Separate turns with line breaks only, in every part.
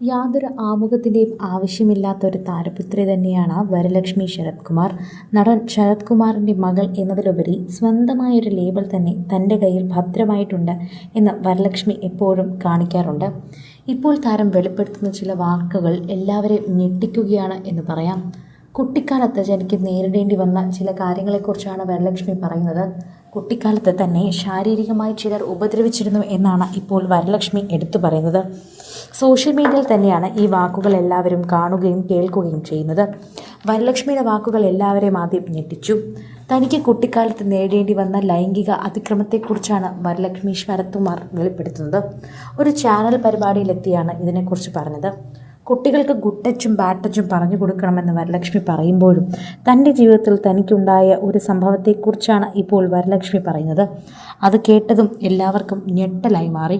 യാതൊരു ആമുഖത്തിന്റെയും ആവശ്യമില്ലാത്ത ഒരു താരപുത്രി തന്നെയാണ് വരലക്ഷ്മി ശരത് കുമാർ നടൻ ശരത് കുമാറിന്റെ മകൾ എന്നതിലുപരി സ്വന്തമായൊരു ലേബൽ തന്നെ തന്റെ കയ്യിൽ ഭദ്രമായിട്ടുണ്ട് എന്ന് വരലക്ഷ്മി എപ്പോഴും കാണിക്കാറുണ്ട്. ഇപ്പോൾ താരം വെളിപ്പെടുത്തുന്ന ചില വാക്കുകൾ എല്ലാവരെയും ഞെട്ടിക്കുകയാണ് എന്ന് പറയാം. കുട്ടിക്കാലത്ത് എനിക്ക് നേരിടേണ്ടി വന്ന ചില കാര്യങ്ങളെക്കുറിച്ചാണ് വരലക്ഷ്മി പറയുന്നത്. കുട്ടിക്കാലത്ത് തന്നെ ശാരീരികമായി ചിലർ ഉപദ്രവിച്ചിരുന്നു എന്നാണ് ഇപ്പോൾ വരലക്ഷ്മി എടുത്തു പറയുന്നത്. സോഷ്യൽ മീഡിയയിൽ തന്നെയാണ് ഈ വാക്കുകൾ എല്ലാവരും കാണുകയും കേൾക്കുകയും ചെയ്യുന്നത്. വരലക്ഷ്മിയുടെ വാക്കുകൾ എല്ലാവരെയും ആദ്യം ഞെട്ടിച്ചു. തനിക്ക് കുട്ടിക്കാലത്ത് നേടേണ്ടി വന്ന ലൈംഗിക അതിക്രമത്തെക്കുറിച്ചാണ് വരലക്ഷ്മി ശരത്കുമാർ വെളിപ്പെടുത്തുന്നത്. ഒരു ചാനൽ പരിപാടിയിലെത്തിയാണ് ഇതിനെക്കുറിച്ച് പറഞ്ഞത്. കുട്ടികൾക്ക് ഗുട്ടച്ചും ബാട്ടച്ചും പറഞ്ഞു കൊടുക്കണമെന്ന് വരലക്ഷ്മി പറയുമ്പോഴും തന്റെ ജീവിതത്തിൽ തനിക്കുണ്ടായ ഒരു സംഭവത്തെക്കുറിച്ചാണ് ഇപ്പോൾ വരലക്ഷ്മി പറയുന്നത്. അത് കേട്ടതും എല്ലാവർക്കും ഞെട്ടലായി മാറി.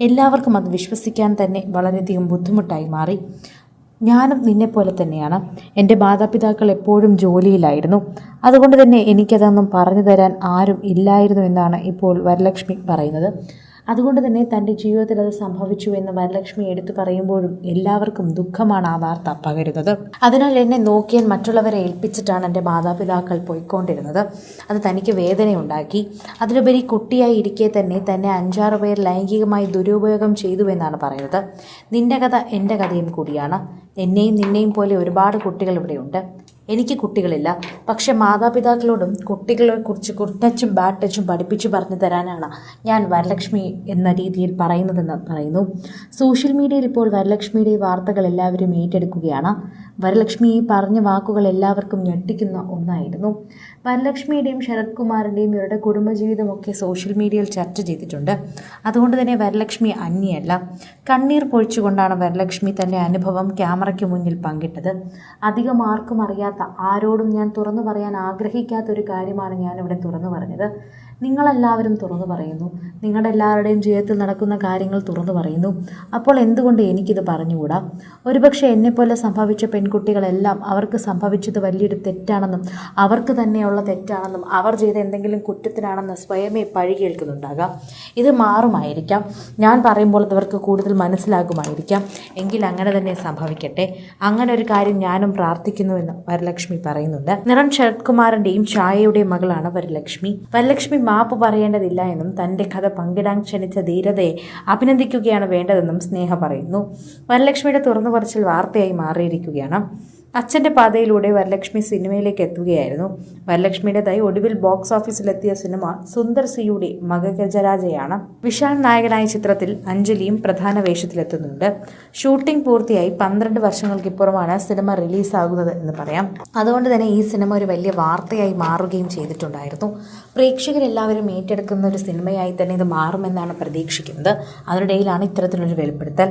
എല്ലാവർക്കും അത് വിശ്വസിക്കാൻ തന്നെ വളരെയധികം ബുദ്ധിമുട്ടായി മാറി. ഞാനും നിന്നെപ്പോലെ തന്നെയാണ്. എന്റെ മാതാപിതാക്കൾ എപ്പോഴും ജോലിയിലായിരുന്നു. അതുകൊണ്ട് തന്നെ എനിക്കതൊന്നും പറഞ്ഞു തരാൻ ആരും ഇല്ലായിരുന്നു എന്നാണ് ഇപ്പോൾ വരലക്ഷ്മി പറയുന്നത്. അതുകൊണ്ട് തന്നെ തന്റെ ജീവിതത്തിൽ അത് സംഭവിച്ചു എന്ന് വരലക്ഷ്മി എടുത്തു പറയുമ്പോഴും എല്ലാവർക്കും ദുഃഖമാണ് ആ വാർത്ത പകരുന്നത്. അതിനാൽ എന്നെ നോക്കിയാൽ മറ്റുള്ളവരെ ഏൽപ്പിച്ചിട്ടാണ് എന്റെ മാതാപിതാക്കൾ പോയിക്കൊണ്ടിരുന്നത്. അത് തനിക്ക് വേദനയുണ്ടാക്കി. അതിലുപരി കുട്ടിയായി ഇരിക്കെ തന്നെ തന്നെ അഞ്ചാറ് പേർ ലൈംഗികമായി ദുരുപയോഗം ചെയ്തു എന്നാണ് പറയുന്നത്. നിന്റെ കഥ എന്റെ കഥയും കൂടിയാണ്. എന്നെയും നിന്നെയും പോലെ ഒരുപാട് കുട്ടികൾ ഇവിടെയുണ്ട്. എനിക്ക് കുട്ടികളില്ല. പക്ഷെ മാതാപിതാക്കളോടും കുട്ടികളെ കുറിച്ച് കുട്ടച്ചും ബാട്ടച്ചും പഠിപ്പിച്ചു പറഞ്ഞു തരാനാണ് ഞാൻ വരലക്ഷ്മി എന്ന രീതിയിൽ പറയുന്നതെന്ന് പറയുന്നു. സോഷ്യൽ മീഡിയയിൽ ഇപ്പോൾ വരലക്ഷ്മിയുടെ വാർത്തകൾ എല്ലാവരും ഏറ്റെടുക്കുകയാണ്. വരലക്ഷ്മി പറഞ്ഞ വാക്കുകൾ എല്ലാവർക്കും ഞെട്ടിക്കുന്ന ഒന്നായിരുന്നു. വരലക്ഷ്മിയുടെയും ശരത് കുമാറിന്റെയും ഇവരുടെ കുടുംബജീവിതമൊക്കെ സോഷ്യൽ മീഡിയയിൽ ചർച്ച ചെയ്തിട്ടുണ്ട്. അതുകൊണ്ട് തന്നെ വരലക്ഷ്മി അന്യയല്ല. കണ്ണീർ പൊഴിച്ചുകൊണ്ടാണ് വരലക്ഷ്മി തന്റെ അനുഭവം ക്യാമറയ്ക്ക് മുന്നിൽ പങ്കിട്ടത്. അധികം ആർക്കും അറിയാത്ത ആരോടും ഞാൻ തുറന്നു പറയാൻ ആഗ്രഹിക്കാത്തൊരു കാര്യമാണ് ഞാനിവിടെ തുറന്നു പറഞ്ഞത്. നിങ്ങളെല്ലാവരും തുറന്നു പറയുന്നു. നിങ്ങളുടെ എല്ലാവരുടെയും ജീവിതത്തിൽ നടക്കുന്ന കാര്യങ്ങൾ തുറന്നു പറയുന്നു. അപ്പോൾ എന്തുകൊണ്ട് എനിക്കിത് പറഞ്ഞുകൂടാ? ഒരുപക്ഷെ എന്നെപ്പോലെ സംഭവിച്ച പെൺകുട്ടികളെല്ലാം അവർക്ക് സംഭവിച്ചത് വലിയൊരു തെറ്റാണെന്നും അവർക്ക് തന്നെയുള്ള തെറ്റാണെന്നും അവർ ചെയ്ത എന്തെങ്കിലും കുറ്റത്തിനാണെന്ന് സ്വയമേ പഴി കേൾക്കുന്നുണ്ടാകാം. ഇത് മാറുമായിരിക്കാം. ഞാൻ പറയുമ്പോൾ അവർക്ക് കൂടുതൽ മനസ്സിലാകുമായിരിക്കാം. എങ്കിൽ അങ്ങനെ തന്നെ സംഭവിക്കട്ടെ. അങ്ങനെ ഒരു കാര്യം ഞാനും പ്രാർത്ഥിക്കുന്നുവെന്ന് വരലക്ഷ്മി പറയുന്നുണ്ട്. നിറം ശരത് കുമാറിന്റെയും ഛായയുടെയും മകളാണ് വരലക്ഷ്മി. വരലക്ഷ്മി മാപ്പ് പറയേണ്ടതില്ല എന്നും തന്റെ കഥ പങ്കിടാൻ ക്ഷണിച്ച ധീരതയെ അഭിനന്ദിക്കുകയാണ് വേണ്ടതെന്നും സ്നേഹ പറയുന്നു. വനലക്ഷ്മിയുടെ തുറന്നു പറച്ചിൽ വാർത്തയായി മാറിയിരിക്കുകയാണ്. അച്ഛന്റെ പാതയിലൂടെ വരലക്ഷ്മി സിനിമയിലേക്ക് എത്തുകയായിരുന്നു. വരലക്ഷ്മിയുടേതായി ഒടുവിൽ ബോക്സ് ഓഫീസിലെത്തിയ സിനിമ സുന്ദർ സിയുടെ മകഗജരാജയാണ്. വിശാൽ നായകനായ ചിത്രത്തിൽ അഞ്ജലിയും പ്രധാന വേഷത്തിലെത്തുന്നുണ്ട്. ഷൂട്ടിംഗ് പൂർത്തിയായി പന്ത്രണ്ട് വർഷങ്ങൾക്കിപ്പുറമാണ് സിനിമ റിലീസാകുന്നത് എന്ന് പറയാം. അതുകൊണ്ട് തന്നെ ഈ സിനിമ ഒരു വലിയ വാർത്തയായി മാറുകയും ചെയ്തിട്ടുണ്ടായിരുന്നു. പ്രേക്ഷകരെല്ലാവരും ഏറ്റെടുക്കുന്ന ഒരു സിനിമയായി തന്നെ ഇത് മാറുമെന്നാണ് പ്രതീക്ഷിക്കുന്നത്. അതിനിടയിലാണ് ഇത്തരത്തിലൊരു വെളിപ്പെടുത്തൽ.